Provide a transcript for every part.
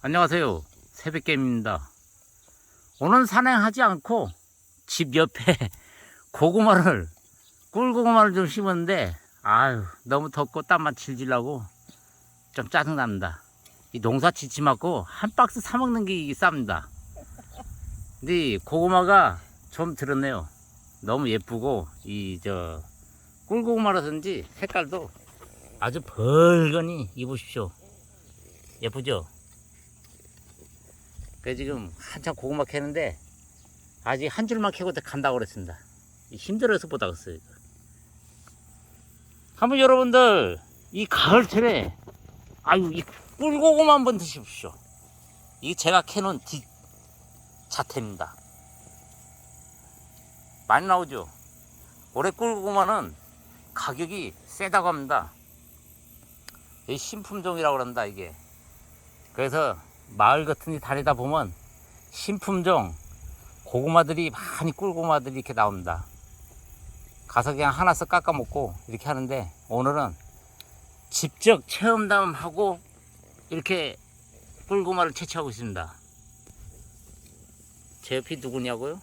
안녕하세요. 새벽개입니다. 오늘 산행하지 않고 집 옆에 고구마를 꿀고구마를 좀 심었는데 아유 너무 덥고 땀만 질질 나고 좀 짜증납니다. 이 농사 짓지 말고 한 박스 사 먹는 게 쌉니다. 근데 이 고구마가 좀 들었네요. 너무 예쁘고 이 저 꿀고구마라든지 색깔도 아주 벌건히 입으십시오. 예쁘죠? 그 지금 한참 고구마 캐는데 아직 한 줄만 캐고 간다고 그랬습니다. 이 힘들어서 못 하겠어요. 이거. 한번 여러분들 이 가을철에 아유 이 꿀고구마 한번 드십시오. 이 제가 캐놓은 뒷 자태입니다. 많이 나오죠. 올해 꿀고구마는 가격이 세다고 합니다. 이 신품종이라고 그런다 이게. 그래서 마을 같은 데 다니다 보면 신품종 고구마들이 많이 꿀고구마들이 이렇게 나옵니다. 가서 그냥 하나씩 깎아 먹고 이렇게 하는데 오늘은 직접 체험담하고 이렇게 꿀고구마를 채취하고 있습니다. 제 옆이 누구냐고요?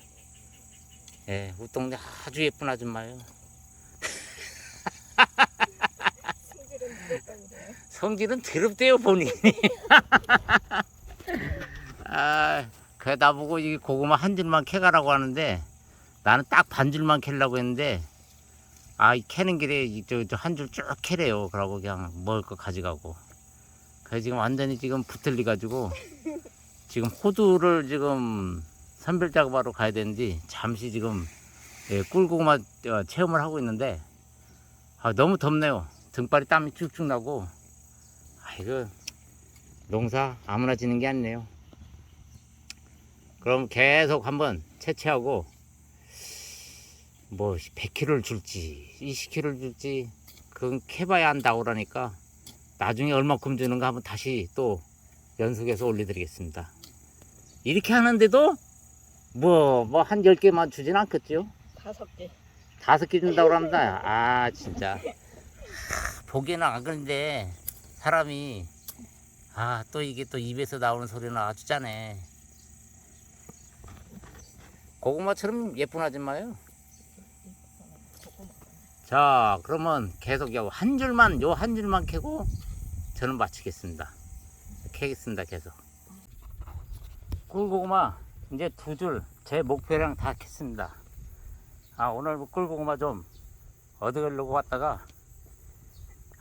예, 우리 동네 아주 예쁜 아줌마예요. 성질은 더럽대요 본인이. 아, 그래 나보고 이 고구마 한 줄만 캐가라고 하는데 나는 딱 반 줄만 캐려고 했는데 아, 이 캐는 길에 저한 줄 쭉 캐래요. 그러고 그냥 먹을 거 가져가고. 그래 지금 완전히 지금 붙들리 가지고 지금 호두를 지금 선별 작업하러 가야 되는데 잠시 지금 예, 꿀고구마 어, 체험을 하고 있는데 아, 너무 덥네요. 등발이 땀이 쭉쭉 나고 아, 이거 농사 아무나 지는 게 아니네요. 그럼 계속 한번 채취하고 뭐 100kg를 줄지 20kg를 줄지 그건 캐봐야 한다고 그러니까 나중에 얼마큼 주는가 한번 다시 또 연속해서 올려드리겠습니다. 이렇게 하는데도 뭐 뭐 한 10개만 주진 않겠죠? 다섯 개. 다섯 개 준다고 합니다. 아 진짜 하, 보기에는 안 그런데 사람이 아 또 이게 또 입에서 나오는 소리는 아주 짜네. 고구마처럼 예쁜 아줌마요. 자 그러면 계속 요한 줄만 요 한 줄만 캐고 저는 마치겠습니다. 캐겠습니다 계속. 꿀고구마 이제 두 줄 제 목표량 다 캤습니다. 아 오늘 꿀고구마 좀 얻으려고 왔다가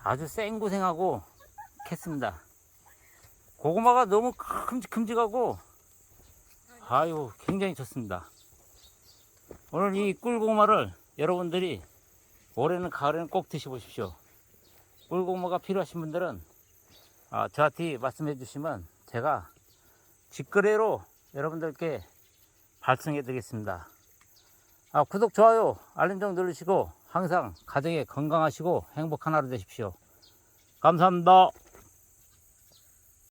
아주 생고생하고 캤습니다. 고구마가 너무 큼직큼직하고 아유 굉장히 좋습니다. 오늘 이 꿀고구마를 여러분들이 올해는 가을에는 꼭 드셔보십시오. 꿀고구마가 필요하신 분들은 아, 저한테 말씀해 주시면 제가 직거래로 여러분들께 발송해 드리겠습니다. 아, 구독, 좋아요, 알림 좀 누르시고 항상 가정에 건강하시고 행복한 하루 되십시오. 감사합니다.